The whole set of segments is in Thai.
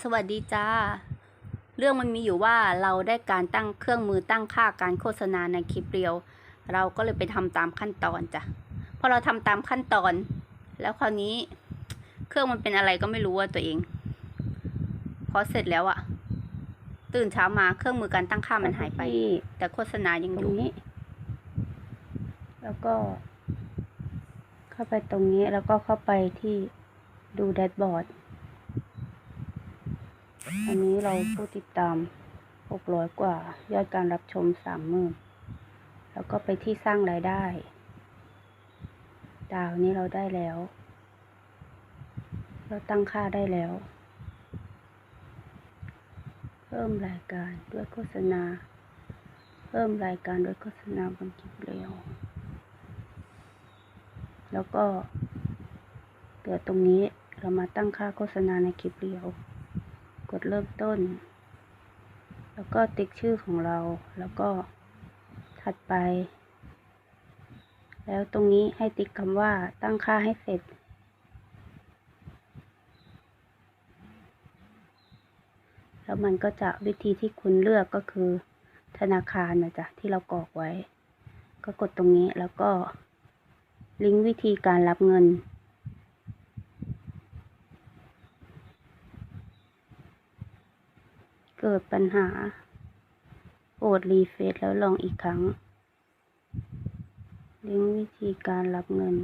สวัสดีจ้า เรื่องมันมีอยู่ว่าเราได้การตั้งเครื่องมือตั้งค่าการโฆษณาในคลิปเรียว เราก็เลยไปทำตามขั้นตอนจ้ะพอเราทำตามขั้นตอน แล้วคราวนี้ เครื่องมันเป็นอะไรก็ไม่รู้ว่าตัวเอง พอเสร็จแล้วอะตื่นเช้ามาเครื่องมือการตั้งค่ามันหายไปที่แต่โฆษณายังตอรยู่งนี้แล้วก็ เข้าไปตรงนี้แล้วก็เข้าไปที่ดูแดชบอร์ด อันนี้เราผู้ติดตามหกร้อยกว่า ยอดการรับชมสามหมื่นแล้วก็ไปที่สร้างรายได้ ดาวนี้เราได้แล้ว เราตั้งค่าได้แล้ว เพิ่มรายการด้วยโฆษณา เพิ่มรายการด้วยโฆษณาบนคลิปเร็ว แล้วก็เกิดตรงนี้เรามาตั้งค่าโฆษณาในคลิปเร็ว ดเริ่มต้น แล้วก็ติ๊กชื่อของเรา แล้วก็ถัดไป แล้วตรงนี้ให้ติ๊กคำว่าตั้งค่าให้เสร็จ แล้วมันก็จะวิธีที่คุณเลือกก็คือ ธนาคารนะจ๊ะที่เรากรอกไว้ ก็กดตรงนี้แล้วก็ลิงก์วิธีการรับเงิน เกิดปัญหาโปรดรีเฟซแล้วลองอีกครั้ง ลิงก์วิธีการรับเงิน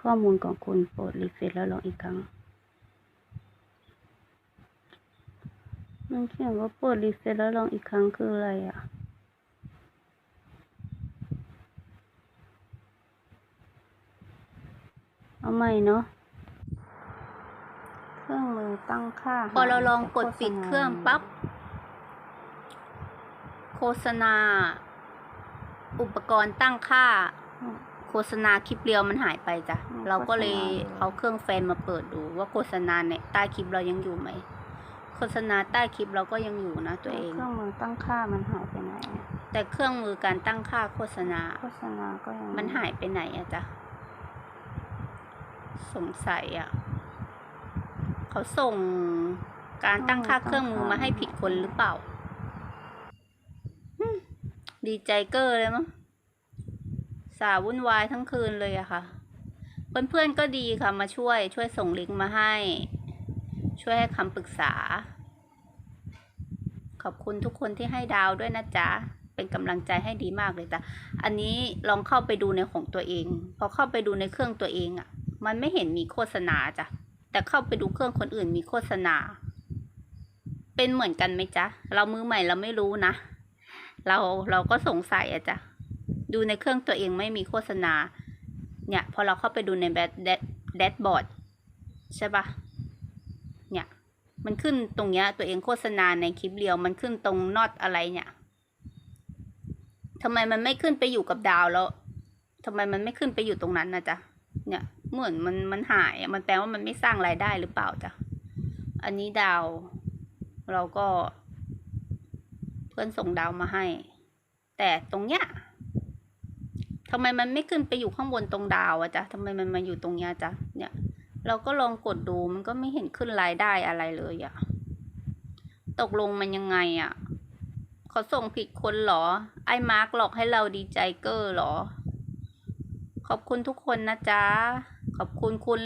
ข้อมูลของคุณโปรดรีเฟซแล้วลองอีกครั้ง มันเขียนว่าโปรดรีเฟซแล้วลองอีกครั้งคืออะไรอะ เอาใหม่เนาะ เครื่องมือตั้งค่าพอเราลองกดหาปิดโฆษณาเครื่องปั๊บ โฆษณา อุปกรณ์ตั้งค่าอืมโฆษณาคลิปเรียวมันหายไปจ้ะอืมเราก็เลยโฆษณาเลยเอาเครื่องแฟนมาเปิดดูว่าโฆษณาในใต้คลิปเรายังอยู่ไหม โฆษณาใต้คลิปเราก็ยังอยู่นะตัวเอง เครื่องมือตั้งค่ามันหายไปไหนอะแต่เครื่องมือการตั้งค่าโฆษณา โฆษณาก็ยัง มันหายไปไหนอะจ๊ะ สงสัยอะเขาส่งการตั้งค่าเครื่องมือมาให้ผิดคนหรือเปล่าอืมดีใจเกอร์เลยมั้ง สาวุ่นวายทั้งคืนเลยอะค่ะ เพื่อนๆก็ดีค่ะมาช่วยช่วยส่งลิงก์มาให้ ช่วยให้คำปรึกษา ขอบคุณทุกคนที่ให้ดาวด้วยนะจ๊ะเป็นกำลังใจให้ดีมากเลยจ้ะ อันนี้ลองเข้าไปดูในของตัวเอง พอเข้าไปดูในเครื่องตัวเองอะ่ะ มันไม่เห็นมีโฆษณาจ้ะ แต่เข้าไปดูเครื่องคนอื่นมีโฆษณา เป็นเหมือนกันไหมจ๊ะ เรามือใหม่เราไม่รู้นะ เราเราก็สงสัยอะจ้ะ ดูในเครื่องตัวเองไม่มีโฆษณา เนี่ยพอเราเข้าไปดูในแบดแดดชบอร์ดใช่ปะเนี่ยมันขึ้นตรงเนี้ยตัวเองโฆษณาในคลิปเรียวมันขึ้นตรงนอตอะไรเนี่ยทำไมมันไม่ขึ้นไปอยู่กับดาวแล้วทำไมมันไม่ขึ้นไปอยู่ตรงนั้นนะจ๊ะ เนี่ย เหมือนมันมันหายมันแปลว่ามันไม่สร้างรายได้หรือเปล่าจ๊ะอันนี้ดาว เราก็ เพื่อนส่งดาวมาให้ แต่ตรงเนี้ยทำไมมันไม่ขึ้นไปอยู่ข้างบนตรงดาวอะจ๊ะทำไมมันมาอยู่ตรงเนี้ยจ๊ะเนี่ย เราก็ลองกดดูมันก็ไม่เห็นขึ้นรายได้อะไรเลยอะตกลงมันยังไงอะเขาส่งผิดคนหรอ ไอ้มาร์กหลอกให้เราดีใจเกอร์หรอ ขอบคุณทุกคนนะจ๊ะ ขอบคุณคุณ